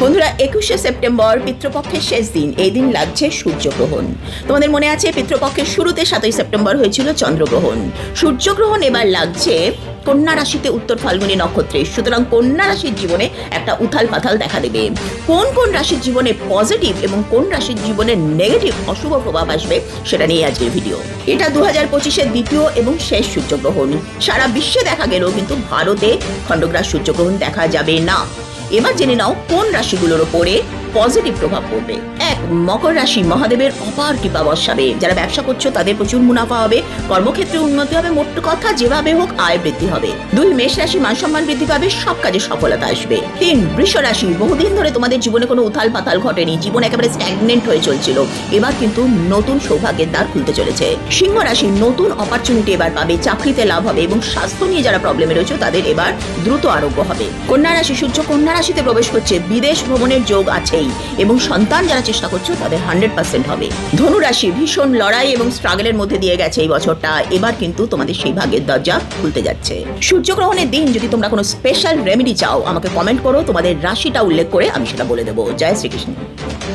বন্ধুরা, একুশে সেপ্টেম্বর পিতৃপক্ষের শেষ দিন। এই দিন লাগছে সূর্যগ্রহণ। তোমাদের মনে আছে, পিতৃপক্ষের শুরুতে সাতই সেপ্টেম্বর হয়েছিল চন্দ্রগ্রহণ। সূর্যগ্রহণ এবার লাগছে কন্যা রাশিতে উত্তর ফাল্গুনী নক্ষত্রে। সুতরাং কন্যা রাশির জীবনে একটা উথাল পাথাল দেখা দেবে। কোন কোন রাশির জীবনে পজিটিভ এবং কোন রাশির জীবনে নেগেটিভ অশুভ প্রভাব আসবে, সেটা নিয়ে আজকের ভিডিও। এটা দু হাজার পঁচিশের দ্বিতীয় এবং শেষ সূর্যগ্রহণ। সারা বিশ্বে দেখা গেলেও কিন্তু ভারতে খণ্ডগ্রাস সূর্যগ্রহণ দেখা যাবে না। এবার জেনে নাও কোন রাশিগুলোর ওপরে পজিটিভ প্রভাব পড়বে। এক, মকর রাশি মহাদেবের অপার কৃপা বর্ষাবে। যারা ব্যবসা করছ, তাদের প্রচুর মুনাফা হবে। কর্মক্ষেত্রে উন্নতি হবে, মোট কথা যেভাবে হোক আয় বৃদ্ধি হবে। দুই, মেষ রাশি মান সম্মান বৃদ্ধি পাবে, সব কাজে সফলতা আসবে। তিন, বৃষ রাশি বহুদিন ধরে তোমাদের জীবনে কোনো উথাল পাতাল ঘটেনি। জীবন একেবারে স্ট্যাগনেন্ট হয়ে চলছিল। এবার কিন্তু নতুন সৌভাগ্যের দ্বার খুলতে চলেছে। সিংহ রাশি নতুন অপরচুনিটি এবার পাবে, চাকরিতে লাভ হবে এবং স্বাস্থ্য নিয়ে যারা প্রবলেমে রয়েছে, তাদের এবার দ্রুত আরোগ্য হবে। কন্যা রাশি সূর্য কন্যা রাশিতে প্রবেশ করছে। বিদেশ ভ্রমণের যোগ আছেই। এবং সন্তান যারা চেষ্টা করছ তাদের হান্ড্রেড পার্সেন্ট হবে। ধনুরাশি ভীষণ লড়াই এবং স্ট্রাগলের মধ্যে দিয়ে গেছে এই বছরটা। এবার কিন্তু তোমাদের সেই ভাগ্যের দরজা খুলতে যাচ্ছে। সূর্যগ্রহণের দিন যদি তোমরা কোনো স্পেশাল রেমেডি চাও, আমাকে কমেন্ট করো। তোমাদের রাশিটা উল্লেখ করে আমি সেটা বলে দেবো। জয় শ্রীকৃষ্ণ।